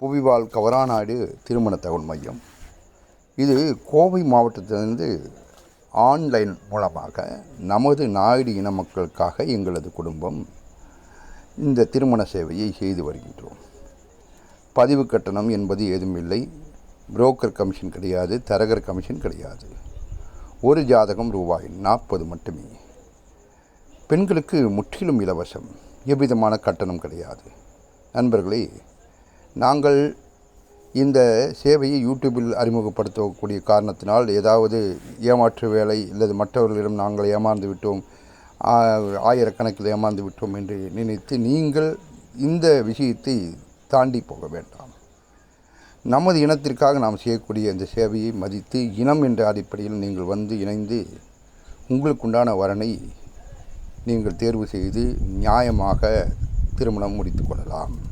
புவிவால் கவராநாடு திருமண தகவல் மையம். இது கோவை மாவட்டத்திலிருந்து ஆன்லைன் மூலமாக நமது நாயுடு இன மக்களுக்காக எங்களது குடும்பம் இந்த திருமண சேவையை செய்து வருகின்றோம். பதிவு கட்டணம் என்பது ஏதும் இல்லை. புரோக்கர் கமிஷன் கிடையாது தரகர் கமிஷன் கிடையாது. ஒரு ஜாதகம் ரூபாய் நாற்பது மட்டுமே. பெண்களுக்கு முற்றிலும் இலவசம். எவ்விதமான கட்டணம் கிடையாது. நண்பர்களே நாங்கள் இந்த சேவையை யூடியூபில் அறிமுகப்படுத்தக்கூடிய காரணத்தினால் ஏதாவது ஏமாற்று வேலை அல்லது மற்றவர்களிடம் நாங்கள் ஏமாந்து விட்டோம் ஆயிரக்கணக்கில் ஏமாந்து விட்டோம் என்று நினைத்து நீங்கள் இந்த விஷயத்தை தாண்டி போக வேண்டாம். நமது இனத்திற்காக நாம் செய்யக்கூடிய இந்த சேவையை மதித்து இனம் என்ற அடிப்படையில் நீங்கள் வந்து இணைந்து உங்களுக்குண்டான வரனை நீங்கள் தேர்வு செய்து நியாயமாக திருமணம் முடித்து கொள்ளலாம்.